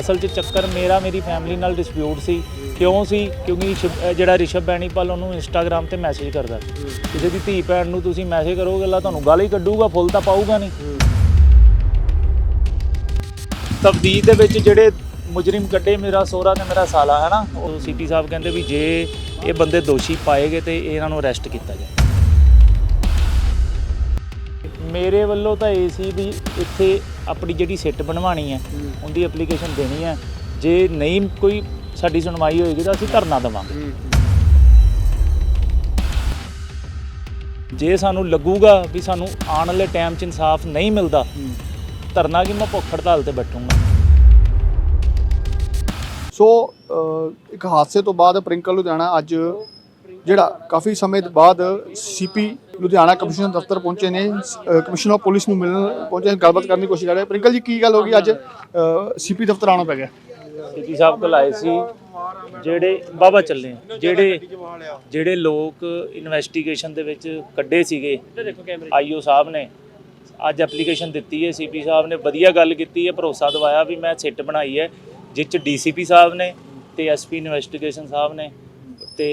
ਅਸਲ 'ਚ ਚੱਕਰ ਮੇਰਾ, ਮੇਰੀ ਫੈਮਿਲੀ ਨਾਲ ਡਿਸਪਿਊਟ ਸੀ। ਕਿਉਂ ਸੀ? ਕਿਉਂਕਿ ਸ਼ਿਵ- ਜਿਹੜਾ ਰਿਸ਼ਵ ਬੈਣੀਪਾਲ ਉਹਨੂੰ ਇੰਸਟਾਗ੍ਰam ਤੇ ਮੈਸੇਜ ਕਰਦਾ। ਕਿਸੇ ਦੀ ਧੀ ਭੈਣ ਨੂੰ ਤੁਸੀਂ ਮੈਸੇਜ ਕਰੋਗੇ, ਅੱਲਾ ਤੁਹਾਨੂੰ ਗਾਲੀ ਕੱਢੂਗਾ, ਫੁੱਲ ਤਾਂ ਪਾਊਗਾ ਨਹੀਂ। ਤਬਦੀਲ ਦੇ ਵਿੱਚ ਜਿਹੜੇ ਮੁਜਰਮ ਕੱਢੇ, ਮੇਰਾ ਸੋਹਰਾ ਤੇ ਮੇਰਾ ਸਾਲਾ ਹੈ ਨਾ ਉਹ ਸੀਪੀ ਸਾਹਿਬ ਕਹਿੰਦੇ ਵੀ ਜੇ ਇਹ ਬੰਦੇ ਦੋਸ਼ੀ ਪਾਏ ਗਏ ਤੇ ਇਹਨਾਂ ਨੂੰ ਅਰੈਸਟ ਕੀਤਾ ਜਾਏ। ਮੇਰੇ ਵੱਲੋਂ ਤਾਂ ਇਹ ਸੀ ਵੀ ਇੱਥੇ ਆਪਣੀ ਜਿਹੜੀ ਸਿੱਟ ਬਣਵਾਣੀ ਹੈ ਉਹਦੀ ਐਪਲੀਕੇਸ਼ਨ ਦੇਣੀ ਹੈ। ਜੇ ਨਹੀਂ ਕੋਈ ਸਾਡੀ ਸੁਣਵਾਈ ਹੋਏਗੀ ਤਾਂ ਅਸੀਂ ਧਰਨਾ ਦੇਵਾਂਗੇ। ਜੇ ਸਾਨੂੰ ਲੱਗੂਗਾ ਵੀ ਸਾਨੂੰ ਆਉਣ ਵਾਲੇ ਟਾਈਮ 'ਚ ਇਨਸਾਫ ਨਹੀਂ ਮਿਲਦਾ ਧਰਨਾ ਕੀ ਮੈਂ ਭੁੱਖ ਹੜਤਾਲ ਤੇ ਬੈਠੂੰਗਾ। ਸੋ ਇੱਕ ਹਾਦਸੇ ਤੋਂ ਬਾਅਦ ਪ੍ਰਿੰਕਲ ਲੁਧਿਆਣਾ ਅੱਜ ਜਿਹੜਾ ਕਾਫੀ ਸਮੇਂ ਬਾਅਦ ਸੀਪੀ ਲੁਧਿਆਣਾ ਕਮਿਸ਼ਨ ਦਫ਼ਤਰ ਪਹੁੰਚੇ ਨੇ ਅ, ਆਫ ਪੁਲਿਸ ਨੂੰ ਮਿਲਣ ਪਹੁੰਚੇ ਨੇ, ਗੱਲਬਾਤ ਕਰਨ ਦੀ ਕੋਸ਼ਿਸ਼ ਕਰ ਰਹੇ ਪ੍ਰਿੰਕਲ ਜੀ ਕੀ ਗੱਲ ਹੋ ਗਈ ਅੱਜ? ਸੀਪੀ ਦਫ਼ਤਰ ਆਉਣਾ ਪੈ ਗਿਆ। ਸੀਪੀ ਸਾਹਿਬ ਕੋਲ ਆਏ ਸੀ ਜਿਹੜੇ ਬਾਬਾ ਚੱਲੇ ਜਿਹੜੇ ਜਿਹੜੇ ਲੋਕ ਇਨਵੈਸਟੀਗੇਸ਼ਨ ਦੇ ਵਿੱਚ ਕੱਢੇ ਸੀਗੇ ਆਈਓ ਸਾਹਿਬ ਨੇ ਅੱਜ ਐਪਲੀਕੇਸ਼ਨ ਦਿੱਤੀ ਹੈ ਸੀਪੀ ਸਾਹਿਬ ਨੇ ਵਧੀਆ ਗੱਲ ਕੀਤੀ ਹੈ ਭਰੋਸਾ ਦਵਾਇਆ ਵੀ ਮੈਂ ਸਿੱਟ ਬਣਾਈ ਹੈ ਜਿਸ ਚ ਡੀਸੀਪੀ ਸਾਹਿਬ ਨੇ ਤੇ ਐਸਪੀ ਇਨਵੈਸਟੀਗੇਸ਼ਨ ਸਾਹਿਬ ਨੇ ਤੇ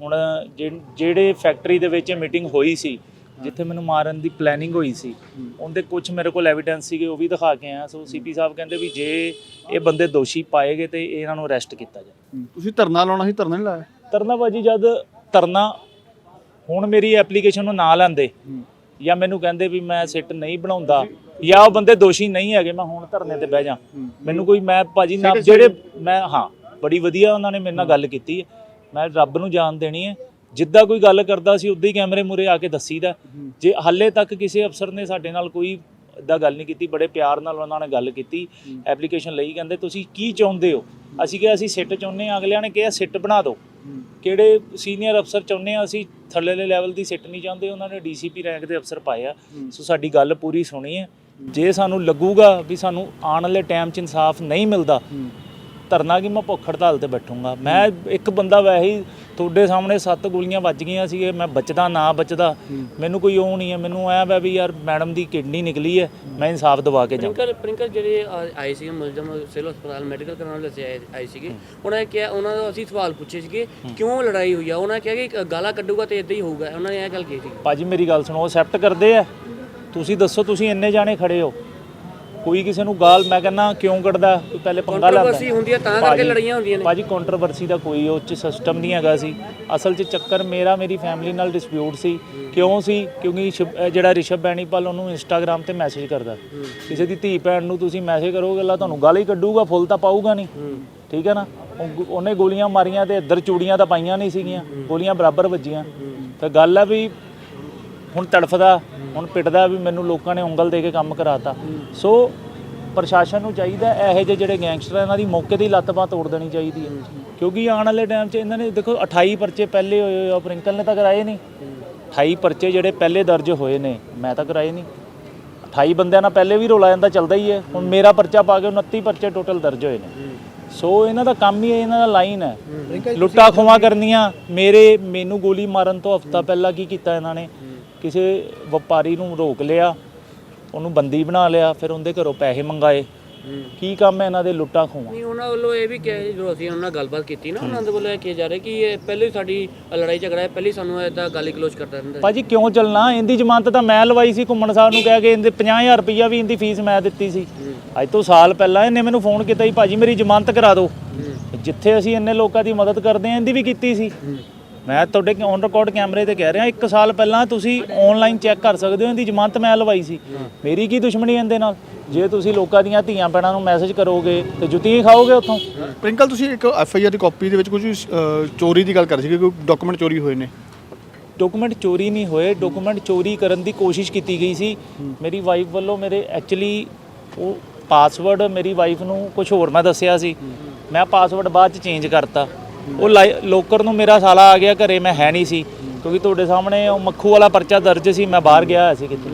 ਹੁਣ ਜਿਹ- ਜਿਹੜੇ ਫੈਕਟਰੀ ਦੇ ਵਿੱਚ ਮੀਟਿੰਗ ਹੋਈ ਸੀ ਜਿੱਥੇ ਮੈਨੂੰ ਮਾਰਨ ਦੀ ਪਲੈਨਿੰਗ ਹੋਈ ਸੀ ਉਹਦੇ ਕੁਝ ਮੇਰੇ ਕੋਲ ਐਵੀਡੈਂਸ ਸੀਗੇ ਉਹ ਵੀ ਦਿਖਾ ਕੇ ਆਇਆ। ਸੋ ਸੀਪੀ ਸਾਹਿਬ ਕਹਿੰਦੇ ਵੀ ਜੇ ਇਹ ਬੰਦੇ ਦੋਸ਼ੀ ਪਾਏਗੇ ਤੇ ਇਹਨਾਂ ਨੂੰ ਅਰੈਸਟ ਕੀਤਾ ਜਾਏ। ਤੁਸੀਂ ਧਰਨਾ ਲਾਉਣਾ ਸੀ ਧਰਨਾ ਨਹੀਂ ਲਾਇਆ? ਤਰਨਾ ਬਾਜੀ ਜਦ ਤਰਨਾ ਹੁਣ ਮੇਰੀ ਐਪਲੀਕੇਸ਼ਨ ਨੂੰ ਨਾ ਲੈਂਦੇ ਜਾਂ ਮੈਨੂੰ ਕਹਿੰਦੇ ਵੀ ਮੈਂ ਸਿੱਟ ਨਹੀਂ ਬਣਾਉਂਦਾ ਜਾਂ ਉਹ ਬੰਦੇ ਦੋਸ਼ੀ ਨਹੀਂ ਹੈਗੇ ਮੈਂ ਹੁਣ ਧਰਨੇ ਤੇ ਬਹਿ ਜਾ। ਮੈਨੂੰ ਕੋਈ ਮੈਂ ਭਾਜੀ ਨਾ ਜਿਹੜੇ ਮੈਂ ਹਾਂ ਬੜੀ ਵਧੀਆ ਉਹਨਾਂ ਨੇ ਮੇਰੇ ਨਾਲ ਗੱਲ ਕੀਤੀ। ਹੈ ਮੈਂ ਰੱਬ ਨੂੰ ਜਾਣ ਦੇਣੀ ਹੈ। ਜਿੱਦਾਂ ਕੋਈ ਗੱਲ ਕਰਦਾ ਸੀ, ਉਦਾਂ ਹੀ ਕੈਮਰੇ ਮੂਰੇ ਆ ਕੇ ਦੱਸੀਦਾ। ਜੇ ਹਾਲੇ ਤੱਕ ਕਿਸੇ ਅਫਸਰ ਨੇ ਸਾਡੇ ਨਾਲ ਕੋਈ ਇਦਾਂ ਗੱਲ ਨਹੀਂ ਕੀਤੀ, ਬੜੇ ਪਿਆਰ ਨਾਲ ਉਹਨਾਂ ਨੇ ਗੱਲ ਕੀਤੀ, ਐਪਲੀਕੇਸ਼ਨ ਲਈ ਕਹਿੰਦੇ, ਤੁਸੀਂ ਕੀ ਚਾਹੁੰਦੇ ਹੋ? ਅਸੀਂ ਕਿਹਾ, ਅਸੀਂ ਸਿੱਟ ਚਾਹੁੰਦੇ ਹਾਂ। ਅਗਲਿਆਂ ਨੇ ਕਿਹਾ, ਸਿੱਟ ਬਣਾ ਦਿਓ। ਕਿਹੜੇ ਸੀਨੀਅਰ ਅਫਸਰ ਚਾਹੁੰਦੇ ਆ ਅਸੀਂ ਥੱਲੇਲੇ ਲੈਵਲ ਦੀ ਸਿੱਟ ਨਹੀਂ ਚਾਹੁੰਦੇ। ਉਹਨਾਂ ਨੇ ਡੀਸੀਪੀ ਰੈਂਕ ਦੇ ਅਫਸਰ ਪਾਏ ਆ। ਸੋ ਸਾਡੀ ਗੱਲ ਪੂਰੀ ਸੁਣੀ ਹੈ। ਜੇ ਸਾਨੂੰ ਲੱਗੂਗਾ ਵੀ ਸਾਨੂੰ ਆਉਣ ਵਾਲੇ ਟਾਈਮ 'ਚ ਇਨਸਾਫ ਨਹੀਂ ਮਿਲਦਾ ਧਰਨਾ ਕੀ ਮੈਂ ਭੁੱਖ ਹੜਤਾਲ ਤੇ ਬੈਠੂੰਗਾ। ਮੈਂ ਇੱਕ ਬੰਦਾ ਵੈਸੇ ਹੀ ਤੁਹਾਡੇ ਸਾਹਮਣੇ ਸੱਤ ਗੋਲੀਆਂ ਵੱਜ ਗਈਆਂ ਸੀਗੇ ਮੈਂ ਬਚਦਾ ਨਾ ਬਚਦਾ ਮੈਨੂੰ ਕੋਈ ਉਹ ਨਹੀਂ ਹੈ। ਮੈਨੂੰ ਐ ਵਾ ਵੀ ਯਾਰ ਮੈਡਮ ਦੀ ਕਿਡਨੀ ਨਿਕਲੀ ਹੈ ਮੈਂ ਇਨਸਾਫ ਦਵਾ ਕੇ ਜਾਵਾਂ। ਪ੍ਰਿੰਕਲ ਪ੍ਰਿੰਕਲ ਜਿਹੜੇ ਆਏ ਸੀਗੇ ਮੁਲਜ਼ਮ ਸਿਵਲ ਹਸਪਤਾਲ ਮੈਡੀਕਲ ਕਰਾਉਣ ਲਈ ਆਏ ਸੀਗੇ। ਉਹਨਾਂ ਨੇ ਕਿਹਾ ਉਹਨਾਂ ਦਾ ਅਸੀਂ ਸਵਾਲ ਪੁੱਛੇ ਸੀਗੇ ਕਿਉਂ ਲੜਾਈ ਹੋਈ ਆ? ਉਹਨਾਂ ਨੇ ਕਿਹਾ ਕਿ ਗਾਲਾਂ ਕੱਢੂਗਾ ਤੇ ਇਦਾਂ ਹੀ ਹੋਊਗਾ। ਉਹਨਾਂ ਨੇ ਇਹ ਗੱਲ ਕਹੀ ਸੀ ਭਾਜੀ ਮੇਰੀ ਗੱਲ ਸੁਣੋ ਐਕਸੈਪਟ ਕਰਦੇ ਆ। ਤੁਸੀਂ ਦੱਸੋ ਤੁਸੀਂ ਇੰਨੇ ਜਾਣੇ ਖੜੇ ਹੋ। ਕੋਈ ਕਿਸੇ ਨੂੰ ਗਾਲ ਮੈਂ ਕਹਿੰਦਾ ਕਿਉਂ ਕੱਢਦਾ? ਪਹਿਲੇ ਪੰਗਾ ਲੈਂਦਾ ਕੰਟਰੋਵਰਸੀ ਹੁੰਦੀ ਹੈ ਤਾਂ ਕਰਕੇ ਭਾਜੀ- ਲੜਾਈਆਂ ਹੁੰਦੀਆਂ ਨੇ। ਭਾਜੀ ਕੰਟਰੋਵਰਸੀ ਦਾ ਕੋਈ ਉਹ ਚ ਸਿਸਟਮ ਨਹੀਂ ਹੈਗਾ ਸੀ। ਅਸਲ 'ਚ ਚੱਕਰ ਮੇਰਾ ਮੇਰੀ ਫੈਮਿਲੀ ਨਾਲ ਡਿਸਪਿਊਟ ਸੀ। ਕਿਉਂ ਸੀ? ਕਿਉਂਕਿ ਸ਼ਿਵ- ਅਹ ਜਿਹੜਾ ਰਿਸ਼ਵ ਬੈਣੀਪਾਲ ਉਹਨੂੰ ਇੰਸਟਾਗ੍ਰam ਤੇ ਮੈਸੇਜ ਕਰਦਾ। ਕਿਸੇ ਦੀ ਧੀ ਭੈਣ ਨੂੰ ਤੁਸੀਂ ਮੈਸੇਜ ਕਰੋਗੇ ਅੱਲਾ ਤੁਹਾਨੂੰ ਗਾਲੀ ਕੱਢੂਗਾ ਫੁੱਲ ਤਾਂ ਪਾਊਗਾ ਨਹੀਂ। ਠੀਕ ਹੈ ਨਾ? ਉਹ ਗੁ- ਉਹਨੇ ਗੋਲੀਆਂ ਮਾਰੀਆਂ ਤੇ ਇੱਧਰ ਚੂੜੀਆਂ ਤਾਂ ਪਾਈਆਂ ਨਹੀਂ ਸੀਗੀਆਂ। ਗੋਲੀਆਂ ਬਰਾਬਰ ਵੱਜੀਆਂ। ਤੇ ਗੱਲ ਹੈ ਵੀ ਹੁਣ ਤੜਫਦਾ। ਹੁਣ ਪਿੱਟਦਾ ਵੀ ਮੈਨੂੰ ਲੋਕਾਂ ਨੇ ਉਂਗਲ ਦੇ ਕੇ ਕੰਮ ਕਰਾਤਾ। ਸੋ ਪ੍ਰਸ਼ਾਸਨ ਨੂੰ ਚਾਹੀਦਾ ਇਹੋ ਜਿਹੇ ਜਿਹੜੇ ਗੈਂਗਸਟਰ ਇਹਨਾਂ ਦੀ ਮੌਕੇ ਦੀ ਲੱਤ ਬਾਂਹ ਤੋੜ ਦੇਣੀ ਚਾਹੀਦੀ ਹੈ। ਕਿਉਂਕਿ ਆਉਣ ਵਾਲੇ ਟਾਈਮ 'ਚ ਇਹਨਾਂ ਨੇ ਦੇਖੋ 28 ਪਰਚੇ ਪਹਿਲੇ ਹੋਏ ਹੋਏ ਆ ਪ੍ਰਿੰਕਲ ਨੇ ਤਾਂ ਕਰਾਏ ਨਹੀਂ। 28 ਪਰਚੇ ਜਿਹੜੇ ਪਹਿਲੇ ਦਰਜ ਹੋਏ ਨੇ ਮੈਂ ਤਾਂ ਕਰਾਏ ਨਹੀਂ। 28 ਬੰਦਿਆਂ ਨਾਲ ਪਹਿਲੇ ਵੀ ਰੋਲਾ ਜਾਂਦਾ ਚੱਲਦਾ ਹੀ ਹੈ। ਹੁਣ ਮੇਰਾ ਪਰਚਾ ਪਾ ਕੇ 29 ਪਰਚੇ ਟੋਟਲ ਦਰਜ ਹੋਏ ਨੇ। ਸੋ ਇਹਨਾਂ ਦਾ ਕੰਮ ਹੀ ਹੈ ਇਹਨਾਂ ਦਾ ਲਾਈਨ ਹੈ। ਲੁੱਟਾ ਖੋਵਾ ਕਰਨੀਆਂ ਮੇਰੇ ਮੈਨੂੰ ਗੋਲੀ ਮਾਰਨ ਤੋਂ ਹਫਤਾ ਪਹਿਲਾਂ ਕੀ ਕੀਤਾ ਇਹਨਾਂ ਨੇ? ਕਿਸੇ ਵਪਾਰੀ ਨੂੰ ਰੋਕ ਲਿਆ ਉਹਨੂੰ ਬੰਦੀ ਬਣਾ ਲਿਆ ਫਿਰ ਉਹਦੇ ਘਰੋਂ ਪੈਸੇ ਮੰਗਾਏ। ਕੀ ਕੰਮ ਹੈ ਇਹਨਾਂ ਦੇ? ਲੁੱਟਾ ਖੋਵਾ ਨਹੀਂ ਉਹਨਾਂ ਵੱਲੋਂ ਇਹ ਵੀ ਕਿਹਾ ਜਦੋਂ ਅਸੀਂ ਉਹਨਾਂ ਨਾਲ ਗੱਲਬਾਤ ਕੀਤੀ ਨਾ ਉਹਨਾਂ ਦੇ ਵੱਲੋਂ ਇਹ ਕਿਹਾ ਜਾ ਰਿਹਾ ਕਿ ਇਹ ਪਹਿਲੇ ਹੀ ਸਾਡੀ ਲੜਾਈ ਝਗੜਾ ਹੈ ਪਹਿਲੇ ਸਾਨੂੰ ਇਦਾਂ ਗਾਲੀ ਗਲੋਚ ਕਰਦਾ ਰਹਿੰਦਾ ਭਾਜੀ ਕਿਉਂ ਚੱਲਣਾ? ਇਹਦੀ ਜ਼ਮਾਨਤ ਤਾਂ ਮੈਂ ਲਵਾਈ ਸੀ ਘੁੰਮਣ ਸਾਹਿਬ ਨੂੰ ਕਹਿ ਕੇ ਇਹਦੇ 50000 ਰੁਪਈਆ ਵੀ ਇਹਦੀ ਫੀਸ ਮੈਂ ਦਿੱਤੀ ਸੀ। ਅੱਜ ਤੋਂ ਸਾਲ ਪਹਿਲਾਂ ਇਹਨੇ ਮੈਨੂੰ ਫੋਨ ਕੀਤਾ ਸੀ ਭਾਜੀ ਮੇਰੀ ਜ਼ਮਾਨਤ ਕਰਾ ਦਿਓ। ਜਿੱਥੇ ਅਸੀਂ ਇੰਨੇ ਲੋਕਾਂ ਦੀ ਮਦਦ ਕਰਦੇ ਆਂ ਇਹਦੀ ਵੀ ਕੀਤੀ ਸੀ। ਮੈਂ ਤੁਹਾਡੇ ਔਨ ਰਿਕਾਰਡ ਕੈਮਰੇ ਤੇ ਕਹਿ ਰਿਹਾ ਇੱਕ ਸਾਲ ਪਹਿਲਾਂ ਤੁਸੀਂ ਆਨਲਾਈਨ ਚੈੱਕ ਕਰ ਸਕਦੇ ਹੋ ਇਹਦੀ ਜ਼ਮਾਨਤ ਮੈਂ ਲਵਾਈ ਸੀ। ਮੇਰੀ ਕੀ ਦੁਸ਼ਮਣੀ ਇਹਦੇ ਨਾਲ? ਜੇ ਤੁਸੀਂ ਲੋਕਾਂ ਦੀਆਂ ਧੀਆਂ ਭੈਣਾਂ ਨੂੰ ਮੈਸੇਜ ਕਰੋਗੇ ਤੇ ਜੁੱਤੀਆਂ ਹੀ ਖਾਓਗੇ ਉੱਥੋਂ? ਪ੍ਰਿੰਕਲ ਤੁਸੀਂ ਇੱਕ ਐਫ ਆਈ ਆਰ ਦੀ ਕਾਪੀ ਦੇ ਵਿੱਚ ਕੁਝ ਚੋਰੀ ਦੀ ਗੱਲ ਕਰ ਸੀ ਕਿ ਕੋਈ ਡਾਕੂਮੈਂਟ ਚੋਰੀ ਹੋਏ ਨੇ। ਡਾਕੂਮੈਂਟ ਚੋਰੀ ਨਹੀਂ ਹੋਏ ਡਾਕੂਮੈਂਟ ਚੋਰੀ ਕਰਨ ਦੀ ਕੋਸ਼ਿਸ਼ ਕੀਤੀ ਗਈ ਸੀ। ਮੇਰੀ ਵਾਈਫ ਵੱਲੋਂ ਮੇਰੇ ਐਕਚੁਅਲੀ ਉਹ ਪਾਸਵਰਡ ਮੇਰੀ ਵਾਈਫ ਨੂੰ ਕੁਝ ਹੋਰ ਮੈਂ ਦੱਸਿਆ ਸੀ। ਮੈਂ ਪਾਸਵਰਡ ਬਾਅਦ ਚ ਚੇਂਜ ਕਰਤਾ। ਉਹ ਲੋਕਰ ਨੂੰ ਮੇਰਾ ਸਾਲਾ ਆ ਗਿਆ ਘਰੇ ਮੈਂ ਹੈ ਨਹੀਂ ਸੀ। ਕਿਉਂਕਿ ਤੁਹਾਡੇ ਸਾਹਮਣੇ ਉਹ ਮੱਖੂ ਵਾਲਾ ਪਰਚਾ ਦਰਜ ਸੀ ਮੈਂ ਬਾਹਰ ਗਿਆ ਹੋਇਆ ਸੀ ਕਿਤੇ।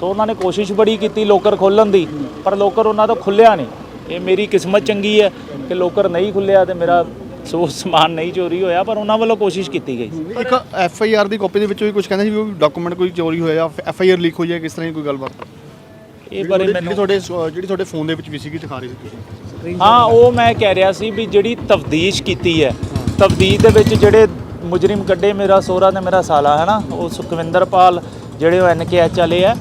ਸੋ ਉਹਨਾਂ ਨੇ ਕੋਸ਼ਿਸ਼ ਬੜੀ ਕੀਤੀ ਲੋਕਰ ਖੋਲਣ ਦੀ ਪਰ ਲੋਕਰ ਉਹਨਾਂ ਤੋਂ ਖੁੱਲਿਆ ਨਹੀਂ। ਇਹ ਮੇਰੀ ਕਿਸਮਤ ਚੰਗੀ ਹੈ ਕਿ ਲੋਕਰ ਨਹੀਂ ਖੁੱਲਿਆ ਤੇ ਮੇਰਾ ਸੋ ਸਮਾਨ ਨਹੀਂ ਚੋਰੀ ਹੋਇਆ ਪਰ ਉਹਨਾਂ ਵੱਲੋਂ ਕੋਸ਼ਿਸ਼ ਕੀਤੀ ਗਈ ਇੱਕ ਐਫ ਆਈ ਆਰ ਦੀ ਕਾਪੀ ਦੇ ਵਿੱਚ ਵੀ ਕੁਝ ਕਹਿੰਦੇ ਸੀ ਵੀ ਡਾਕੂਮੈਂਟ ਕੋਈ ਚੋਰੀ ਹੋਇਆ ਐਫ ਆਈ ਆਰ ਲੀਕ ਹੋਈ ਹੈ ਕਿਸ ਤਰ੍ਹਾਂ ਦੀ ਕੋਈ ਗੱਲਬਾਤ? ਇਹ ਬਾਰੇ ਮੈਨੂੰ ਤੁਹਾਡੇ ਜਿਹੜੀ ਤੁਹਾਡੇ ਫੋਨ ਦੇ ਵਿੱਚ ਵੀ ਸੀਗੀ ਦਿਖਾ ਰਹੇ ਸੀ ਤੁਸੀਂ। ਹਾਂ ਉਹ ਮੈਂ ਕਹਿ ਰਿਹਾ ਸੀ ਵੀ ਜਿਹੜੀ ਤਫਤੀਸ਼ ਕੀਤੀ ਹੈ ਤਫਤੀਸ਼ ਦੇ ਵਿੱਚ ਜਿਹੜੇ ਮੁਜਰਮ ਕੱਢੇ ਮੇਰਾ ਸੋਹਰਾ ਤੇ ਮੇਰਾ ਸਾਲਾ ਹੈ ਨਾ ਉਹ ਸੁਖਵਿੰਦਰਪਾਲ ਜਿਹੜੇ ਉਹ ਐਨਕੇਐਚ ਵਾਲੇ ਆ।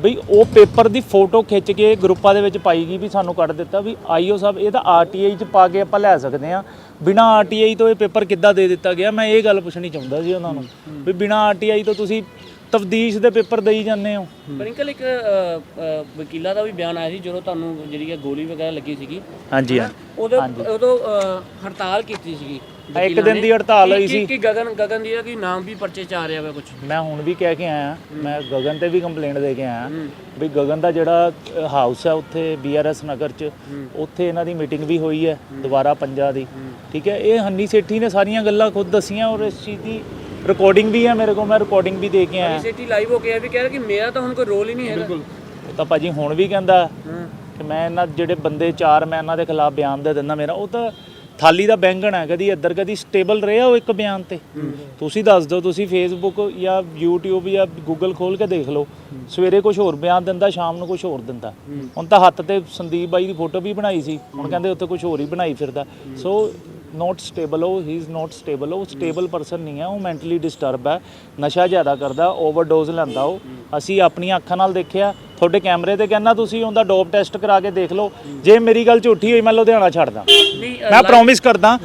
ਬਈ ਉਹ ਪੇਪਰ ਦੀ ਫੋਟੋ ਖਿੱਚ ਕੇ ਗਰੁੱਪਾਂ ਦੇ ਵਿੱਚ ਪਾਈ ਗਈ ਵੀ ਸਾਨੂੰ ਕੱਢ ਦਿੱਤਾ ਵੀ ਆਈਓ ਸਾਹਿਬ ਇਹ ਤਾਂ ਆਰਟੀਆਈ ਚ ਪਾ ਕੇ ਆਪਾਂ ਲੈ ਸਕਦੇ ਆ ਬਿਨਾ ਆਰਟੀਆਈ ਤੋਂ ਇਹ ਪੇਪਰ ਕਿੱਦਾਂ ਦੇ ਦਿੱਤਾ ਗਿਆ? ਮੈਂ ਇਹ ਗੱਲ ਪੁੱਛਣੀ ਚਾਹੁੰਦਾ ਸੀ ਉਹਨਾਂ ਨੂੰ ਵੀ ਬਿਨਾ ਆਰਟੀਆਈ ਤੋਂ ਤੁਸੀਂ ਤਫਤੀਸ਼ ਦੇ ਪੇਪਰ ਦੇਈ ਜਾਂਦੇ ਹੋ। ਪ੍ਰਿੰਕਲ ਇੱਕ ਵਕੀਲਾਂ ਦਾ ਵੀ ਬਿਆਨ ਆਇਆ ਸੀ ਜਦੋਂ ਤੁਹਾਨੂੰ ਜਿਹੜੀ ਗੋਲੀ ਵਗੈਰਾ ਲੱਗੀ ਸੀਗੀ ਹਾਂਜੀ ਹਾਂ। ਉਦੋਂ ਉਦੋਂ ਹੜਤਾਲ ਕੀਤੀ ਸੀਗੀ। ਇੱਕ ਦਿਨ ਦੀ ਹੜਤਾਲ ਹੋਈ ਸੀ। ਕਿ ਗਗਨ ਗਗਨ ਦੀ ਦਾ ਕੀ ਨਾਮ ਵੀ ਪਰਚੇ ਚ ਆ ਰਿਹਾ ਵਾ ਕੁਝ ਮੈਂ ਹੁਣ ਵੀ ਕਹਿ ਕੇ ਆਇਆ ਮੈਂ ਗਗਨ ਤੇ ਵੀ ਕੰਪਲੇਂਟ ਦੇ ਕੇ ਆਇਆ ਵੀ ਗਗਨ ਦਾ ਜਿਹੜਾ ਹਾਊਸ ਹੈ ਉੱਥੇ ਬੀਆਰਐਸ ਨਗਰ ਚ ਉੱਥੇ ਇਹਨਾਂ ਦੀ ਮੀਟਿੰਗ ਵੀ ਹੋਈ ਹੈ ਦੁਬਾਰਾ ਪੰਜਾ ਦੀ। ਠੀਕ ਹੈ ਇਹ ਹੰਨੀ ਸੇਠੀ ਨੇ ਸਾਰੀਆਂ ਗੱਲਾਂ ਖੁਦ ਦਸੀਆਂ ਔਰ ਇਸ ਚੀਜ਼ ਦੀ ਰਿਕਾਰਡਿੰਗ ਵੀ ਹੈ ਮੇਰੇ ਕੋਲ ਮੈਂ ਰਿਕਾਰਡਿੰਗ ਵੀ ਦੇ ਕੇ ਆਇਆ। ਸਿਟੀ ਲਾਈਵ ਹੋ ਕੇ ਇਹ ਵੀ ਕਹਿ ਰਿਹਾ ਕਿ ਮੇਰਾ ਤਾਂ ਹੁਣ ਕੋਈ ਰੋਲ ਹੀ ਨਹੀਂ ਹੈਗਾ। ਉਹ ਤਾਂ ਭਾਜੀ ਹੁਣ ਵੀ ਕਹਿੰਦਾ ਕਿ ਮੈਂ ਇਹਨਾਂ ਜਿਹੜੇ ਬੰਦੇ ਚਾਰ ਮੈਂ ਇਹਨਾਂ ਦੇ ਖਿਲਾਫ ਬਿਆਨ ਦੇ ਦਿੰਦਾ ਮੇਰਾ ਉਹ ਤਾਂ ਥਾਲੀ ਦਾ ਬੈਂਗਣ ਹੈ, ਕਦੀ ਇੱਧਰ, ਕਦੀ ਸਟੇਬਲ ਰਿਹਾ ਉਹ ਇੱਕ ਬਿਆਨ ਤੇ। ਤੁਸੀਂ ਦੱਸ ਦਿਓ, ਤੁਸੀਂ ਫੇਸਬੁੱਕ ਜਾਂ YouTube ਜਾਂ ਗੂਗਲ ਖੋਲ ਕੇ ਦੇਖ ਲਓ। ਸਵੇਰੇ ਕੁਝ ਹੋਰ ਬਿਆਨ ਦਿੰਦਾ, ਸ਼ਾਮ ਨੂੰ ਕੁਝ ਹੋਰ ਦਿੰਦਾ। ਹੁਣ ਤਾਂ ਹੱਥ ਤੇ ਸੰਦੀਪ ਬਾਈ ਦੀ ਫੋਟੋ ਵੀ ਬਣਾਈ ਸੀ। ਹੁਣ ਕਹਿੰਦੇ ਉੱਥੇ ਕੁਝ ਹੋਰ ਹੀ ਬਣਾਈ ਫਿਰਦਾ। ਸੋ ਨੋਟ ਸਟੇਬਲ ਉਹ ਹੀ ਇਜ਼ ਨੋਟ ਸਟੇਬਲ ਉਹ ਸਟੇਬਲ ਪਰਸਨ ਨਹੀਂ ਹੈ ਉਹ ਮੈਂਟਲੀ ਡਿਸਟਰਬ ਹੈ ਨਸ਼ਾ ਜ਼ਿਆਦਾ ਕਰਦਾ ਓਵਰਡੋਜ਼ ਲੈਂਦਾ ਉਹ। ਅਸੀਂ ਆਪਣੀਆਂ ਅੱਖਾਂ ਨਾਲ ਦੇਖਿਆ ਤੁਹਾਡੇ ਕੈਮਰੇ ਤੇ ਕਹਿੰਦਾ ਤੁਸੀਂ ਉਹਦਾ ਡੋਪ ਟੈਸਟ ਕਰਾ ਕੇ ਦੇਖ ਲਓ ਜੇ ਮੇਰੀ ਗੱਲ ਝੂਠੀ ਹੋਈ ਮੈਂ ਲੁਧਿਆਣਾ ਛੱਡਦਾ ਮੈਂ ਪ੍ਰੋਮਿਸ ਕਰਦਾ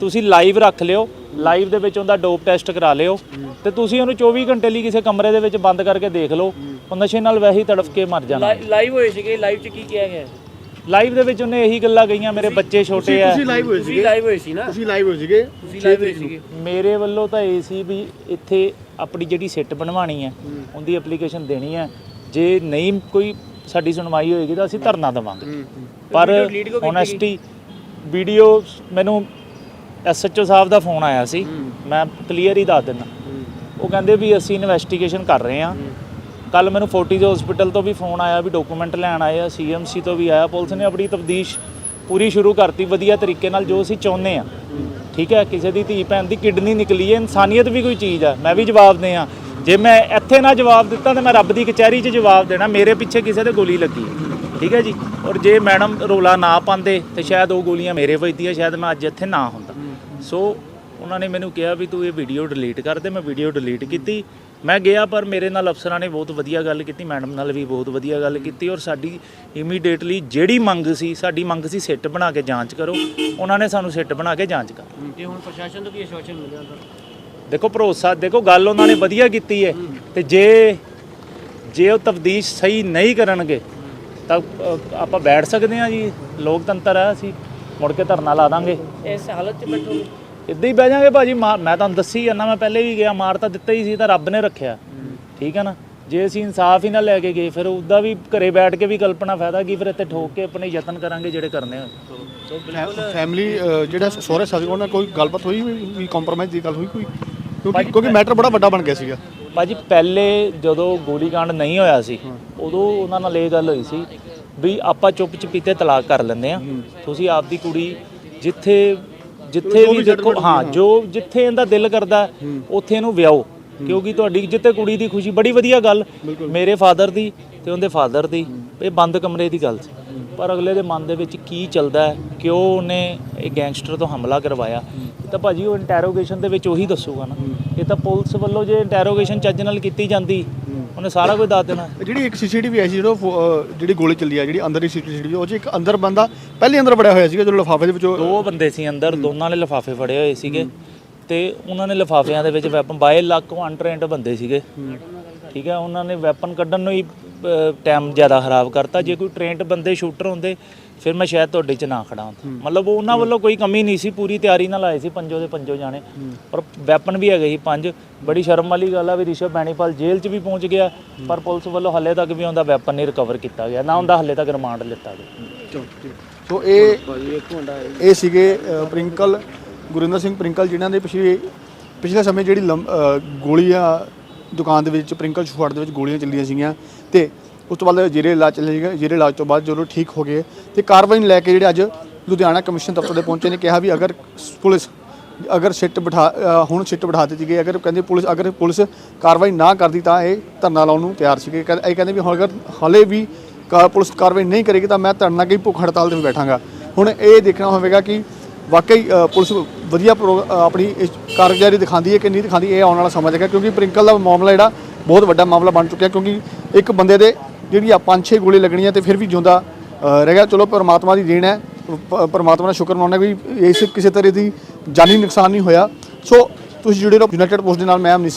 ਤੁਸੀਂ ਲਾਈਵ ਰੱਖ ਲਿਓ ਲਾਈਵ ਦੇ ਵਿੱਚ ਉਹਦਾ ਡੋਪ ਟੈਸਟ ਕਰਾ ਲਿਓ ਤੇ ਤੁਸੀਂ ਉਹਨੂੰ 24 ਘੰਟੇ ਲਈ ਕਿਸੇ ਕਮਰੇ ਦੇ ਵਿੱਚ ਬੰਦ ਕਰਕੇ ਦੇਖ ਲਓ ਉਹ ਨਸ਼ੇ ਨਾਲ ਵੈਸੇ ਹੀ ਤੜਫ ਕੇ ਮਰ ਜਾਣਾ। ਲਾਈਵ ਹੋਏ ਸੀਗੇ ਲਾਈਵ ਚ ਕੀ ਕਿਹਾ ਗਿਆ? ਲਾਈਵ ਦੇ ਵਿੱਚ ਉਹਨੇ ਇਹੀ ਗੱਲਾਂ ਕਹੀਆਂ ਮੇਰੇ ਬੱਚੇ ਛੋਟੇ ਆ। ਤੁਸੀਂ ਲਾਈਵ ਹੋਏ ਤੁਸੀਂ ਸੀਗੇ ਲਾਈਵ ਹੋਏ ਸੀ ਨਾ। ਤੁਸੀਂ ਲਾਈਵ ਹੋਏ ਸੀਗੇ। ਤੁਸੀਂ ਲਾਈਵ ਹੋਏ ਸੀਗੇ। ਮੇਰੇ ਵੱਲੋਂ ਤਾਂ ਇਹ ਸੀ ਵੀ ਇੱਥੇ ਆਪਣੀ ਜਿਹੜੀ ਸਿੱਟ ਬਣਵਾਣੀ ਹੈ ਉਹਦੀ ਐਪਲੀਕੇਸ਼ਨ ਦੇਣੀ ਹੈ। ਜੇ ਨਹੀਂ ਕੋਈ ਸਾਡੀ ਸੁਣਵਾਈ ਹੋਏਗੀ ਤਾਂ ਅਸੀਂ ਧਰਨਾ ਦੇਵਾਂਗੇ। ਪਰ ਓਨੈਸਟੀ ਵੀਡੀਓ ਮੈਨੂੰ ਐਸਐਚਓ ਸਾਹਿਬ ਦਾ ਫੋਨ ਆਇਆ ਸੀ। ਮੈਂ ਕਲੀਅਰ ਹੀ ਦੱਸ ਦਿੰਦਾ। ਉਹ ਕਹਿੰਦੇ ਵੀ ਅਸੀਂ ਇਨਵੈਸਟੀਗੇਸ਼ਨ ਕਰ ਰਹੇ ਹਾਂ। ਕੱਲ ਮੈਨੂੰ ਫੋਰਟੀਜ਼ ਹਸਪੀਟਲ ਤੋਂ ਵੀ ਫੋਨ ਆਇਆ ਵੀ ਡਾਕੂਮੈਂਟ ਲੈਣ ਆਏ ਆ ਸੀਐਮਸੀ ਤੋਂ ਵੀ ਆਇਆ। ਪੁਲਿਸ ਨੇ ਆਪਣੀ ਤਫਤੀਸ਼ ਪੂਰੀ ਸ਼ੁਰੂ ਕਰਤੀ ਵਧੀਆ ਤਰੀਕੇ ਨਾਲ ਜੋ ਅਸੀਂ ਚਾਹੁੰਦੇ ਆ। ਠੀਕ ਹੈ ਕਿਸੇ ਦੀ ਧੀ ਭੈਣ ਦੀ ਕਿਡਨੀ ਨਿਕਲੀ ਹੈ ਇਨਸਾਨੀਅਤ ਵੀ ਕੋਈ ਚੀਜ਼ ਆ ਮੈਂ ਵੀ ਜਵਾਬ ਦੇ ਆ ਜੇ ਮੈਂ ਇੱਥੇ ਨਾ ਜਵਾਬ ਦਿੱਤਾ ਤਾਂ ਮੈਂ ਰੱਬ ਦੀ ਕਚਹਿਰੀ 'ਚ ਜਵਾਬ ਦੇਣਾ ਮੇਰੇ ਪਿੱਛੇ ਕਿਸੇ ਦੇ ਗੋਲੀ ਲੱਗੀ। ਠੀਕ ਹੈ ਜੀ? ਔਰ ਜੇ ਮੈਡਮ ਰੋਲਾ ਨਾ ਪਾਉਂਦੇ ਤੇ ਸ਼ਾਇਦ ਉਹ ਗੋਲੀਆਂ ਮੇਰੇ ਵੱਜਦੀਆਂ ਸ਼ਾਇਦ ਮੈਂ ਅੱਜ ਇੱਥੇ ਨਾ ਹੁੰਦਾ। ਸੋ ਉਹਨਾਂ ਨੇ ਮੈਨੂੰ ਕਿਹਾ ਵੀ ਤੂੰ ਇਹ ਵੀਡੀਓ ਡਿਲੀਟ ਕਰ ਦੇ ਮੈਂ ਵੀਡੀਓ ਡਿਲੀਟ ਕੀਤੀ। ਮੈਂ ਗਿਆ ਪਰ ਮੇਰੇ ਨਾਲ ਅਫਸਰਾਂ ਨੇ ਬਹੁਤ ਵਧੀਆ ਗੱਲ ਕੀਤੀ ਮੈਡਮ ਨਾਲ ਵੀ ਬਹੁਤ ਵਧੀਆ ਗੱਲ ਕੀਤੀ ਔਰ ਸਾਡੀ ਇਮੀਡੀਏਟਲੀ ਜਿਹੜੀ ਮੰਗ ਸੀ ਸਾਡੀ ਮੰਗ ਸੀ ਸਿੱਟ ਬਣਾ ਕੇ ਜਾਂਚ ਕਰੋ। ਉਹਨਾਂ ਨੇ ਸਾਨੂੰ ਸਿੱਟ ਬਣਾ ਕੇ ਜਾਂਚ ਕਰ ਤੇ ਹੁਣ ਪ੍ਰਸ਼ਾਸਨ ਤੋਂ ਕੀ ਆਸ਼ਵਾਸਨ ਮਿਲਿਆ ਸਰ ਦੇਖੋ ਭਰੋਸਾ ਦੇਖੋ ਗੱਲ ਉਹਨਾਂ ਨੇ ਵਧੀਆ ਕੀਤੀ ਹੈ। ਤੇ ਜੇ ਜੇ ਉਹ ਤਬਦੀਸ਼ ਸਹੀ ਨਹੀਂ ਕਰਨਗੇ ਤਾਂ ਆਪਾਂ ਬੈਠ ਸਕਦੇ ਹਾਂ ਜੀ। ਲੋਕਤੰਤਰ ਹੈ ਅਸੀਂ ਮੁੜ ਕੇ ਧਰਨਾ ਲਾ ਦਾਂਗੇ। ਇਸ ਹਾਲਤ 'ਚ ਬੈਠੋਗੇ? ਇੱਦਾਂ ਹੀ ਬਹਿ ਜਾਾਂਗੇ ਭਾਜੀ ਮਾਰ- ਮੈਂ ਤੁਹਾਨੂੰ ਦੱਸੀ ਜਾਂਦਾ ਮੈਂ ਪਹਿਲੇ ਵੀ ਗਿਆ ਮਾਰ ਤਾਂ ਦਿੱਤਾ ਹੀ ਸੀ ਤਾਂ ਰੱਬ ਨੇ ਰੱਖਿਆ। ਠੀਕ ਹੈ ਨਾ? ਜੇ ਅਸੀਂ ਇਨਸਾਫ ਹੀ ਨਾ ਲੈ ਕੇ ਗਏ ਫਿਰ ਉਹਦਾ ਵੀ ਘਰੇ ਬੈਠ ਕੇ ਵੀ ਕਲਪਨਾ ਫਾਇਦਾ ਕੀ ਫਿਰ ਇੱਥੇ ਠੋਕ ਕੇ ਆਪਣੇ ਯਤਨ ਕਰਾਂਗੇ ਜਿਹੜੇ ਕਰਨੇ ਹੋਣ ਫੈਮਿਲੀ ਜਿਹੜਾ ਸਹੁਰੇ ਸਾਥੀ ਉਹਨਾਂ ਨਾਲ ਕੋਈ ਗੱਲਬਾਤ ਹੋਈ ਵੀ ਕੰਪਰੋਮਾਈਜ਼ ਦੀ ਗੱਲ ਹੋਈ ਕੋਈ? ਕਿਉਂਕਿ ਕਿਉਂਕਿ ਮੈਟਰ ਬੜਾ ਵੱਡਾ ਬਣ ਗਿਆ ਸੀਗਾ। ਭਾਜੀ ਪਹਿਲੇ ਜਦੋਂ ਗੋਲੀकांड ਨਹੀਂ ਹੋਇਆ ਸੀ ਉਦੋਂ ਉਹਨਾਂ ਨਾਲ ਇਹ ਗੱਲ ਹੋਈ ਸੀ ਵੀ ਆਪਾਂ ਚੁੱਪ ਚਪੀਤੇ ਤਲਾਕ ਕਰ ਲੈਂਦੇ ਆ। ਤੁਸੀਂ ਆਪਦੀ ਕੁੜੀ ਜਿੱਥੇ ਜਿੱਥੇ ਵੀ ਦੇਖੋ ਹਾਂ ਜੋ ਜਿੱਥੇ ਇਹਦਾ ਦਿਲ ਕਰਦਾ ਉੱਥੇ ਇਹਨੂੰ ਵਿਆਹੋ। ਕਿਉਂਕਿ ਤੁਹਾਡੀ ਜਿੱਥੇ ਕੁੜੀ ਦੀ ਖੁਸ਼ੀ ਬੜੀ ਵਧੀਆ ਗੱਲ। ਮੇਰੇ ਫਾਦਰ ਦੀ ਤੇ ਉਹਦੇ ਫਾਦਰ ਦੀ। ਇਹ ਬੰਦ ਕਮਰੇ ਦੀ ਗੱਲ ਸੀ। ਪਰ ਅਗਲੇ ਦੇ ਮਨ ਦੇ ਵਿੱਚ ਕੀ ਚੱਲਦਾ ਹੈ? ਕਿਉਂ ਉਹਨੇ ਇਹ ਗੈਂਗਸਟਰ ਤੋਂ ਹਮਲਾ ਕਰਵਾਇਆ? ਇਹ ਤਾਂ ਭਾਜੀ ਉਹ ਇੰਟਰੋਗੇਸ਼ਨ ਦੇ ਵਿੱਚ ਉਹੀ ਦੱਸੂਗਾ ਨਾ। ਇਹ ਤਾਂ ਪੁਲਿਸ ਵੱਲੋਂ ਜੇ ਇੰਟਰੋਗੇਸ਼ਨ ਚੱਜ ਨਾਲ ਕੀਤੀ ਜਾਂਦੀ ਉਹਨੇ ਸਾਰਾ ਕੁਝ ਦੱਸ ਦੇਣਾ। ਜਿਹੜੀ ਇੱਕ ਸੀਸੀਟੀਵੀ ਆਈ ਸੀ ਜਦੋਂ ਫੋ- ਅਹ ਜਿਹੜੀ ਗੋਲੀ ਚੱਲੀ ਆ ਜਿਹੜੀ ਅੰਦਰ ਦੀ ਸੀਸੀਟੀਵੀ ਉਹ 'ਚ ਇੱਕ ਅੰਦਰ ਬੰਦਾ ਪਹਿਲੇ ਅੰਦਰ ਵੜਿਆ ਹੋਇਆ ਸੀਗਾ ਜਦੋਂ ਲਿਫਾਫੇ ਦੇ ਵਿੱਚੋਂ ਦੋ ਬੰਦੇ ਸੀ ਅੰਦਰ ਦੋਨਾਂ ਨੇ ਲਿਫਾਫੇ ਫੜੇ ਹੋਏ ਸੀਗੇ। ਤੇ ਉਹਨਾਂ ਨੇ ਲਿਫਾਫਿਆਂ ਦੇ ਵਿੱਚ ਵੈਪਨ ਬਾਏ ਲੱਕ ਅਨਟ੍ਰੇਨਡ ਬੰਦੇ ਸੀਗੇ। ਠੀਕ ਹੈ ਉਹਨਾਂ ਨੇ ਵੈਪਨ ਕੱਢਣ ਨੂੰ ਹੀ ਟਾਈਮ ਜ਼ਿਆਦਾ ਖਰਾਬ ਕਰਤਾ। ਜੇ ਕੋਈ ਟ੍ਰੇਨਡ ਬੰਦੇ ਸ਼ੂਟਰ ਹੁੰਦੇ ਫਿਰ ਮੈਂ ਸ਼ਾਇਦ ਤੁਹਾਡੇ 'ਚ ਨਾ ਖੜਾ ਹੁੰਦਾ ਮਤਲਬ ਉਹਨਾਂ ਵੱਲੋਂ ਕੋਈ ਕਮੀ ਨਹੀਂ ਸੀ ਪੂਰੀ ਤਿਆਰੀ ਨਾਲ ਆਏ ਸੀ ਪੰਜੋ ਦੇ ਪੰਜੋ ਜਾਣੇ। ਪਰ ਵੈਪਨ ਵੀ ਹੈਗੇ ਸੀ ਪੰਜ। ਬੜੀ ਸ਼ਰਮ ਵਾਲੀ ਗੱਲ ਆ ਵੀ ਰਿਸ਼ਵ ਬੈਣੀਪਾਲ ਜੇਲ੍ਹ 'ਚ ਵੀ ਪਹੁੰਚ ਗਿਆ ਪਰ ਪੁਲਿਸ ਵੱਲੋਂ ਹੱਲੇ ਤੱਕ ਵੀ ਉਹਦਾ ਵੈਪਨ ਨਹੀਂ ਰਿਕਵਰ ਕੀਤਾ ਗਿਆ। ਨਾ ਉਹਦਾ ਹੱਲੇ ਤੱਕ ਰਿਮਾਂਡ ਲਿੱਤਾ ਗਿਆ। ਸੋ ਇਹ ਇਹ ਸੀਗੇ ਪ੍ਰਿੰਕਲ ਗੁਰਿੰਦਰ ਸਿੰਘ ਪ੍ਰਿੰਕਲ ਜਿਨ੍ਹਾਂ ਦੇ ਪਿਛਲੇ ਪਿਛਲੇ ਸਮੇਂ ਜਿਹੜੀ ਗੋਲੀਆਂ ਦੁਕਾਨ ਦੇ ਵਿੱਚ ਪ੍ਰਿੰਕਲ ਸ਼ੁਹਾੜ ਦੇ ਵਿੱਚ ਗੋਲੀਆਂ ਚੱਲੀਆਂ ਸੀਗੀਆਂ। ਤੇ ਉਸ ਤੋਂ ਬਾਅਦ ਜੇਰੇ ਇਲਾਜ ਚਲੇ ਸੀਗੇ, ਜੇਰੇ ਇਲਾਜ ਤੋਂ ਬਾਅਦ ਜਦੋਂ ਠੀਕ ਹੋ ਗਏ ਤੇ ਕਾਰਵਾਈ ਨੂੰ ਲੈ ਕੇ ਜਿਹੜੇ ਅੱਜ ਲੁਧਿਆਣਾ ਕਮਿਸ਼ਨ ਦਫ਼ਤਰ ਦੇ ਪਹੁੰਚੇ ਨੇ, ਕਿਹਾ ਵੀ ਅਗਰ ਪੁਲਿਸ ਅਗਰ ਸਿੱਟ ਬਿਠਾ ਹੁਣ ਸਿੱਟ ਬਿਠਾ ਦਿੱਤੀ ਗਈ, ਅਗਰ ਕਹਿੰਦੇ ਪੁਲਿਸ, ਅਗਰ ਪੁਲਿਸ ਕਾਰਵਾਈ ਨਾ ਕਰਦੀ ਤਾਂ ਇਹ ਧਰਨਾ ਲਾਉਣ ਨੂੰ ਤਿਆਰ ਸੀਗੇ। ਕਹਿੰਦੇ ਇਹ ਕਹਿੰਦੇ ਵੀ ਹੁਣ ਅਗਰ ਹਾਲੇ ਵੀ ਕਾ- ਪੁਲਿਸ ਕਾਰਵਾਈ ਨਹੀਂ ਕਰੇਗੀ ਤਾਂ ਮੈਂ ਧਰਨਾ ਕੀ ਭੁੱਖ ਹੜਤਾਲ ਤੇ ਵੀ ਬੈਠਾਂਗਾ। ਹੁਣ ਇਹ ਦੇਖਣਾ ਹੋਵੇਗਾ ਕਿ ਵਾਕਈ ਪੁਲਿਸ ਵਧੀਆ ਪ੍ਰੋ- ਆਪਣੀ ਇਸ ਕਾਰਗੁਜ਼ਾਰੀ ਦਿਖਾਉਂਦੀ ਹੈ ਕਿ ਨਹੀਂ ਦਿਖਾਉਂਦੀ, ਇਹ ਆਉਣ ਵਾਲਾ ਸਮਾਂ ਜਾਏਗਾ ਕਿਉਂਕਿ ਪ੍ਰਿੰਕਲ ਦਾ ਮਾਮਲਾ ਜਿਹੜਾ ਬਹੁਤ ਵੱਡਾ ਮਾਮਲਾ ਬਣ ਚੁੱਕਿਆ, ਕਿਉਂਕਿ ਇੱਕ ਬੰਦੇ ਦੇ ਜਿਹੜੀ ਆ ਪੰਜ ਛੇ ਗੋਲੀ ਲੱਗਣੀਆਂ ਤੇ ਫਿਰ ਵੀ ਜਿਉਂਦਾ ਰਹਿ ਗਿਆ। ਚਲੋ ਪਰਮਾਤਮਾ ਦੀ ਦੇਣ ਹੈ। ਪਰਮਾਤਮਾ ਦਾ ਸ਼ੁਕਰ ਮਨਾਉਣਾ ਵੀ ਇਸ ਕਿਸੇ ਤਰ੍ਹਾਂ ਦੀ ਜਾਨੀ ਨੁਕਸਾਨ ਨਹੀਂ ਹੋਇਆ। ਸੋ ਤੁਸੀਂ ਜੁੜੇ ਰਹੋ ਯੂਨਾਈਟਿਡ ਪੋਸਟ ਦੇ ਨਾਲ, ਮੈਂ ਅਮਨੀਤ ਸਿੰਘ